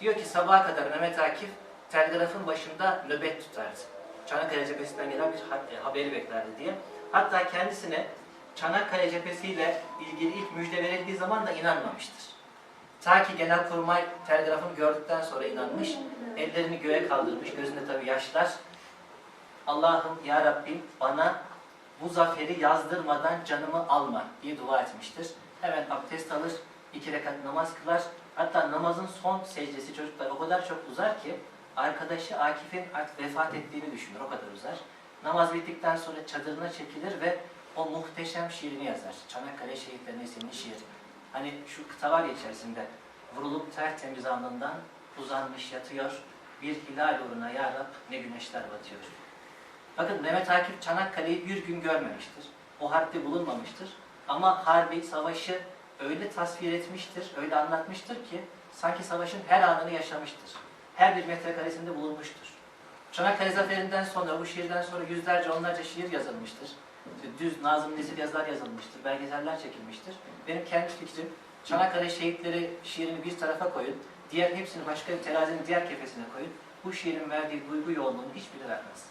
Diyor ki sabaha kadar Mehmet Akif telgrafın başında nöbet tutardı. Çanakkale cephesinden gelen bir e, haberi beklerdi diye. Hatta kendisine Çanakkale cephesiyle ilgili ilk müjde verildiği zaman da inanmamıştır. Ta ki Genelkurmay telgrafını gördükten sonra inanmış, ellerini göğe kaldırmış, gözünde tabii yaşlar. Allah'ım ya Rabbim bana bu zaferi yazdırmadan canımı alma diye dua etmiştir. Hemen abdest alır, iki rekat namaz kılar. Hatta namazın son secdesi çocuklar o kadar çok uzar ki arkadaşı Akif'in artık vefat ettiğini düşünür. O kadar uzar. Namaz bittikten sonra çadırına çekilir ve o muhteşem şiirini yazar. Çanakkale şehitlerine senin şiir. Hani şu kıta var içerisinde. Vurulup tertemiz alnından uzanmış yatıyor. Bir hilal uğruna ya Rab ne güneşler batıyor. Bakın Mehmet Akif Çanakkale'yi bir gün görmemiştir. O harpte bulunmamıştır. Ama harbi, savaşı öyle tasvir etmiştir, öyle anlatmıştır ki sanki savaşın her anını yaşamıştır. Her bir metrekaresinde bulunmuştur. Çanakkale Zaferi'nden sonra, bu şiirden sonra yüzlerce, onlarca şiir yazılmıştır. Düz Nazım Nesil yazılar yazılmıştır, belgeseller çekilmiştir. Benim kendi fikrim, Çanakkale şehitleri şiirini bir tarafa koyun, diğer hepsini başka bir terazinin diğer kefesine koyun. Bu şiirin verdiği duygu yoğunluğunu hiçbiri vermez.